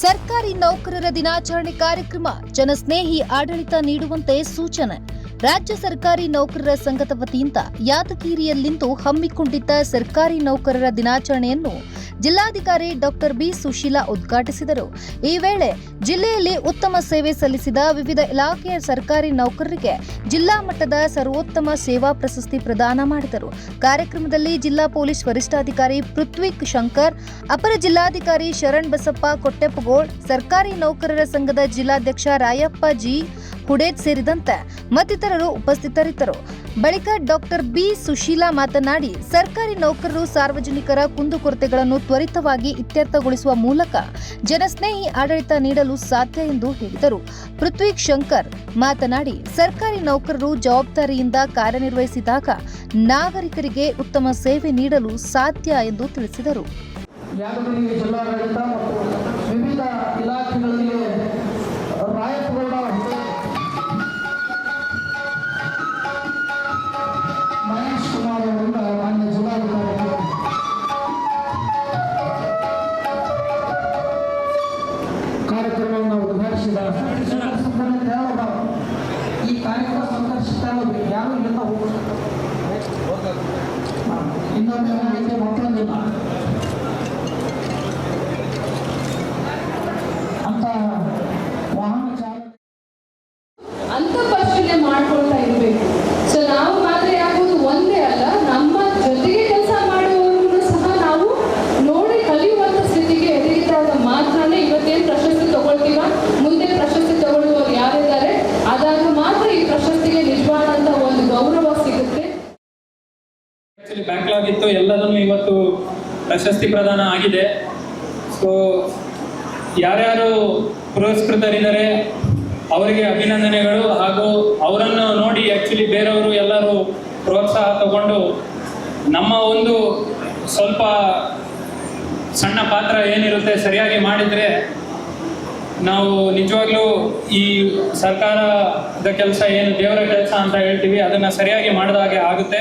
ಸರ್ಕಾರಿ ನೌಕರರ ದಿನಾಚರಣೆ ಕಾರ್ಯಕ್ರಮ ಜನಸ್ನೇಹಿ ಆಡಳಿತ ನೀಡುವಂತೆ ಸೂಚನೆ. ರಾಜ್ಯ ಸರ್ಕಾರಿ ನೌಕರರ ಸಂಘದ ವತಿಯಿಂದ ಯಾದಗಿರಿಯಲ್ಲಿಂದು ಹಮ್ಮಿಕೊಂಡಿದ್ದ ಸರ್ಕಾರಿ ನೌಕರರ ದಿನಾಚರಣೆಯನ್ನು ಜಿಲ್ಲಾಧಿಕಾರಿ ಡಾಕ್ಟರ್ ಬಿ ಸುಶೀಲಾ ಉದ್ಘಾಟಿಸಿದರು. ಈ ವೇಳೆ ಜಿಲ್ಲೆಯಲ್ಲಿ ಉತ್ತಮ ಸೇವೆ ಸಲ್ಲಿಸಿದ ವಿವಿಧ ಇಲಾಖೆಯ ಸರ್ಕಾರಿ ನೌಕರರಿಗೆ ಜಿಲ್ಲಾ ಮಟ್ಟದ ಸರ್ವೋತ್ತಮ ಸೇವಾ ಪ್ರಶಸ್ತಿ ಪ್ರದಾನ ಮಾಡಿದರು. ಕಾರ್ಯಕ್ರಮದಲ್ಲಿ ಜಿಲ್ಲಾ ಪೊಲೀಸ್ ವರಿಷ್ಠಾಧಿಕಾರಿ ಪೃಥ್ವಿಕ್ ಶಂಕರ್, ಅಪರ ಜಿಲ್ಲಾಧಿಕಾರಿ ಶರಣ್ ಬಸಪ್ಪ ಕೊಟ್ಟೆಪ್ಪಗೋಳ್, ಸರ್ಕಾರಿ ನೌಕರರ ಸಂಘದ ಜಿಲ್ಲಾಧ್ಯಕ್ಷ ರಾಯಪ್ಪ ಜಿ ಹುಡೇದ್ ಸೇರಿದಂತೆ ಮತ್ತಿತರರು ಉಪಸ್ಥಿತರಿದ್ದರು. ಬಳಿಕ ಡಾಕ್ಟರ್ ಬಿ ಸುಶೀಲಾ ಮಾತನಾಡಿ, ಸರ್ಕಾರಿ ನೌಕರರು ಸಾರ್ವಜನಿಕರ ಕುಂದುಕೊರತೆಗಳನ್ನು ತ್ವರಿತವಾಗಿ ಇತ್ಯರ್ಥಗೊಳಿಸುವ ಮೂಲಕ ಜನಸ್ನೇಹಿ ಆಡಳಿತ ನೀಡಲು ಸಾಧ್ಯ ಎಂದು ಹೇಳಿದರು. ಪೃಥ್ವಿಕ್ ಶಂಕರ್ ಮಾತನಾಡಿ, ಸರ್ಕಾರಿ ನೌಕರರು ಜವಾಬ್ದಾರಿಯಿಂದ ಕಾರ್ಯನಿರ್ವಹಿಸಿದಾಗ ನಾಗರಿಕರಿಗೆ ಉತ್ತಮ ಸೇವೆ ನೀಡಲು ಸಾಧ್ಯ ಎಂದು ತಿಳಿಸಿದರು. ಜಿಲ್ಲಾಡಳಿತ ಮತ್ತು ವಿವಿಧ ಇಲಾಖೆಗಳಿಗೆ ರಾಯಪಗೌಡ ಈ ಕಾರ್ಯಕ್ರಮ ಸಂಘರ್ಷಿಸ್ತಾ ಇರೋದು ಯಾರು ಇಲ್ಲಿಂದ ಹೋಗ್ಬೇಕು ಇನ್ನೊಂದು ಐತೆ ಮತ್ತೊಂದಿಲ್ಲ ಅಂತ ವಾಹನ ಚಾಲಕ ಅಂತ ಆಕ್ಚುಲಿ ಬ್ಯಾಕ್ಲಾಗ್ ಇತ್ತು, ಎಲ್ಲದನ್ನು ಇವತ್ತು ಪ್ರಶಸ್ತಿ ಪ್ರದಾನ ಆಗಿದೆ. ಸೊ ಯಾರ್ಯಾರು ಪುರಸ್ಕೃತರಿದ್ದಾರೆ, ಅವರಿಗೆ ಅಭಿನಂದನೆಗಳು. ಹಾಗೂ ಅವರನ್ನು ನೋಡಿ ಆ್ಯಕ್ಚುಲಿ ಬೇರೆಯವರು ಎಲ್ಲರೂ ಪ್ರೋತ್ಸಾಹ ತಗೊಂಡು ನಮ್ಮ ಒಂದು ಸ್ವಲ್ಪ ಸಣ್ಣ ಪಾತ್ರ ಏನಿರುತ್ತೆ ಸರಿಯಾಗಿ ಮಾಡಿದರೆ, ನಾವು ನಿಜವಾಗ್ಲೂ ಈ ಸರ್ಕಾರದ ಕೆಲಸ ಏನು ದೇವರ ಕೆಲಸ ಅಂತ ಹೇಳ್ತೀವಿ, ಅದನ್ನು ಸರಿಯಾಗಿ ಮಾಡಿದ ಹಾಗೆ ಆಗುತ್ತೆ.